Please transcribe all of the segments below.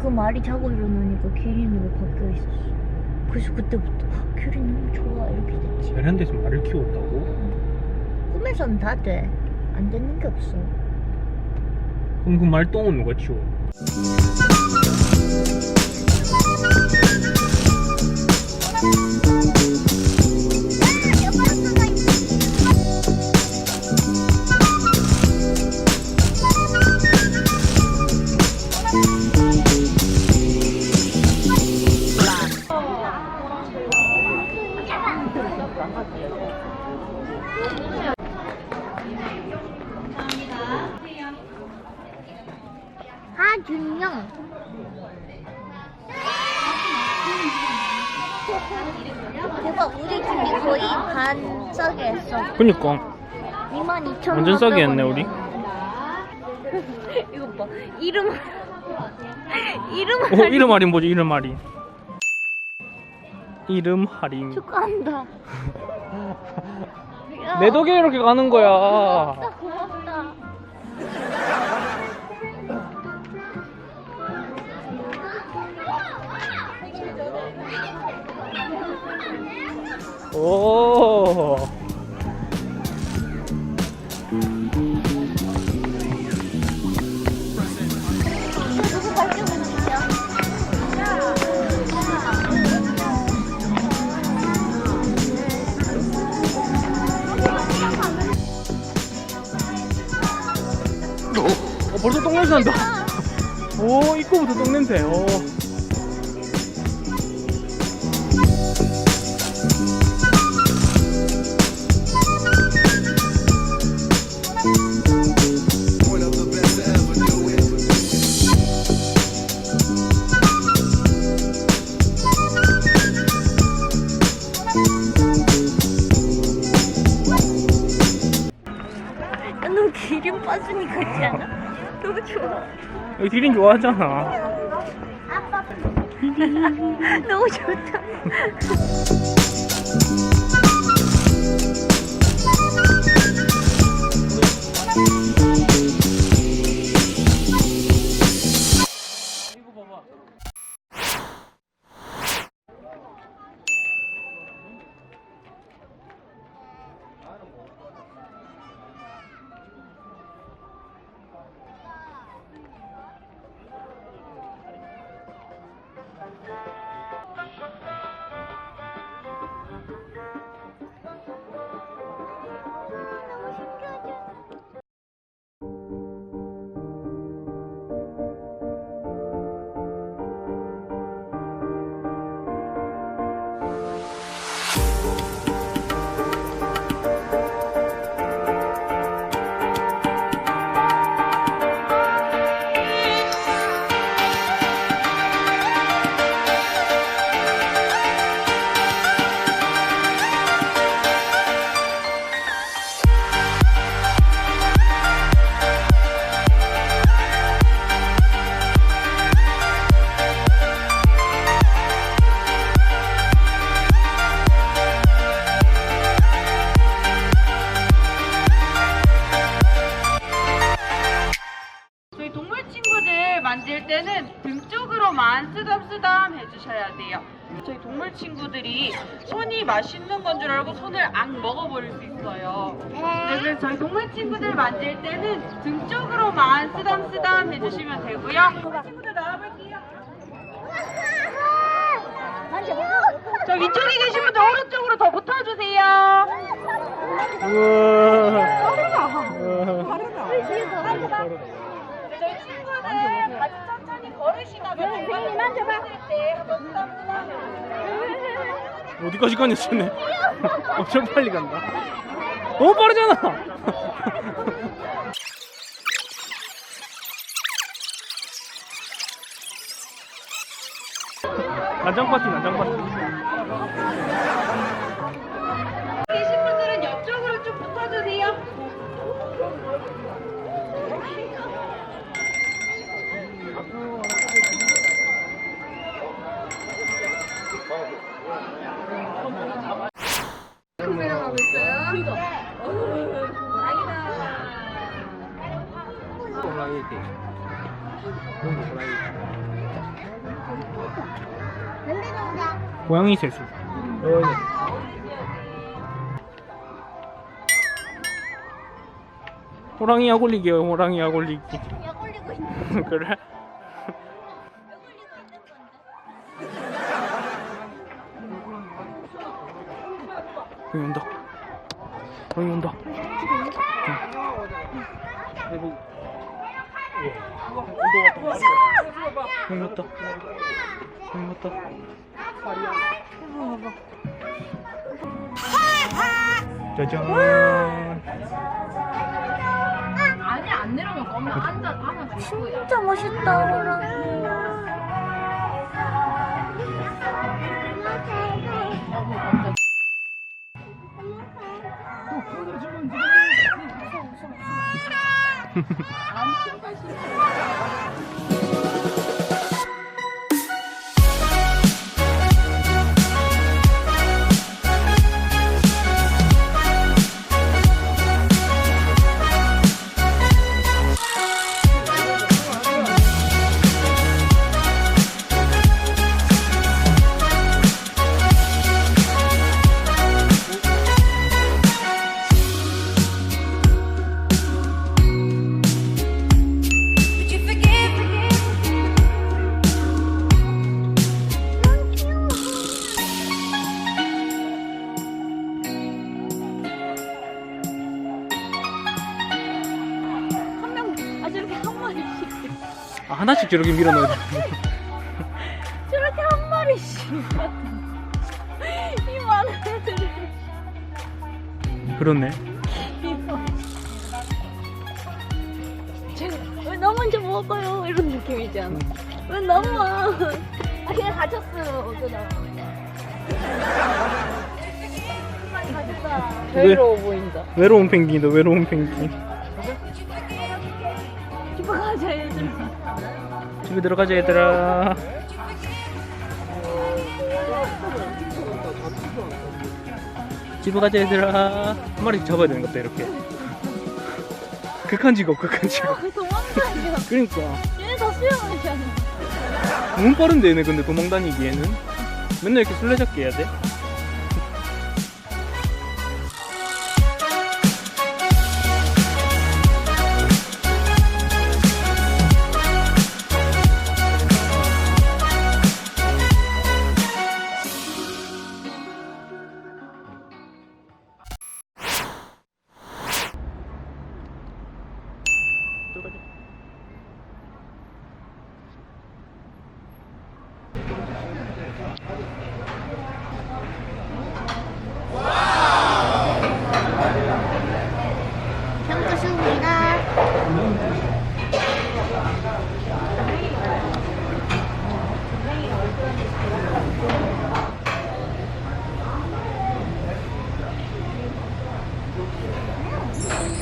그 말이 자고 일어나니까 기린으로 바뀌어 있었어. 그래서 그때부터 아, 기린 너무 좋아 이렇게 됐지. 이런 데서 말을 키웠다고? 꿈에서는 다 돼. 안 되는 게 없어. 그럼 그 말똥은 누가 치워? 대박, 우리 집이 거의 반 싸게 했어. 그니까 22,000원. 완전 싸게 했네 우리 이거 봐. 이름. 이름 어 이름 할인 뭐지 이름 할인 이름 할인 축하한다. 야, 내 덕에 이렇게 가는 거야 오? 어, 벌써 똥냄새 난다 오 입구부터 똥냄새 오. 여기 디린 좋아하잖아. 너무 좋다. 맛있는 건 줄 알고 손을 앙 먹어버릴 수 있어요. 네, 그래서 저희 동물 친구들 만질 때는 등 쪽으로만 쓰담쓰담 해주시면 되고요. 친구들 나와볼게요. 저 위쪽에 계신 분들 오른쪽으로 더 붙어주세요. 저희 친구들 같이 천천히 걸으시다가 선생님 만져봐. 때 한번 쓰담쓰담 해주세요. 어디까지 가냐 쟤네. 엄청 빨리 간다. 너무 빠르잖아! 난장 파티 난장 파티 고양이 세수. 호랑이 약 올리기요, 호랑이 약 올리기. 약 올리고 있는 그래? 있는 건데. 여기 온다. 여기 온다. 여기 왔다. 여기 왔다. 짜잔. 아니 안 내려오면 검은 앉아 안아 줄 거야. 진짜 멋있다 호랑이. 한 하나씩 저렇게 밀어 넣어야 돼. 저렇게 한 마리씩 이 많은 애들을 그렇네. 제가 왜나 먼저 먹어요? 이런 느낌이잖아? 왜 나만 아 그냥 다쳤어요 어쩌다 가졌다 외로워 보인다. 외로운 펭귄이다, 외로운 펭귄. 집에 들어가자, 얘들아. 집에 가자, 얘들아. 한 마리씩 잡아야 되는 것다, 이렇게. 극한 직업, 극한 직업. 그 도망가냐 그러니까. 얘네 다 수영하잖아 너무 빠른데, 얘네 근데 도망 다니기에는. 맨날 이렇게 술래잡기 해야 돼?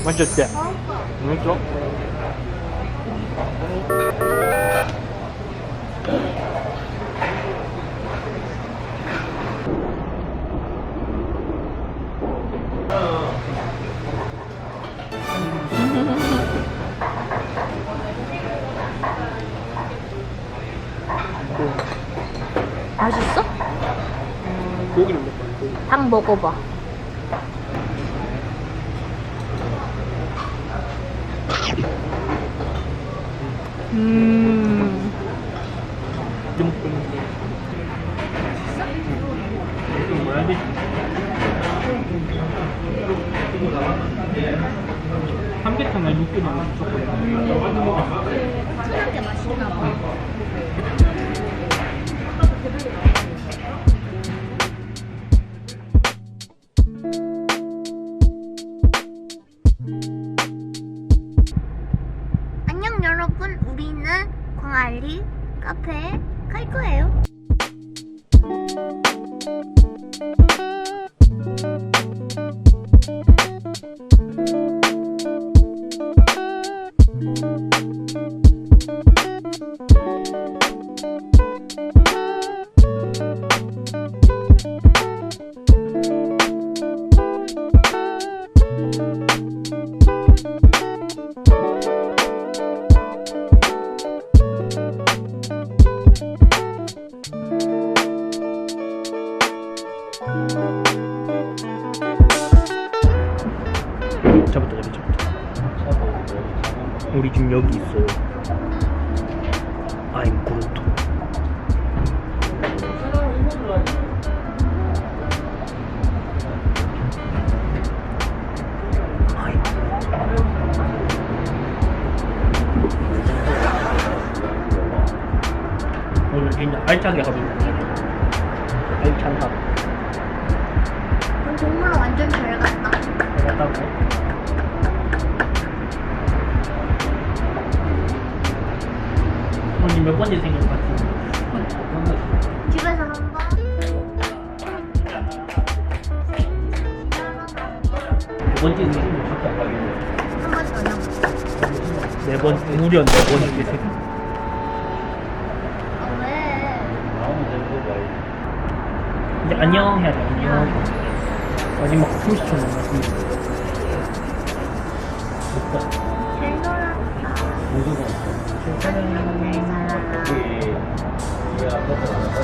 맛있었지? 맛있어? 맛있어? 고기를 먹어. 닭 먹어봐 음 돼? 삼계탕이나 육개장 무조건. 순한 게 맛있나 봐 전 여기 있어요. I'm. I'm 오늘 진짜 알차게 하루네. 알찬 하루. 동물 완전 잘 갔다. 잘 갔다고. 번째 생일 진짜 가겠네. 네 번, 무려 네 번째. 아, 왜? 이제 안녕 해야 돼, 안녕. 마지막 30초 남았습니다. 됐다. 잘 놀았다. 모두가 괜찮아요. 잘 살아라.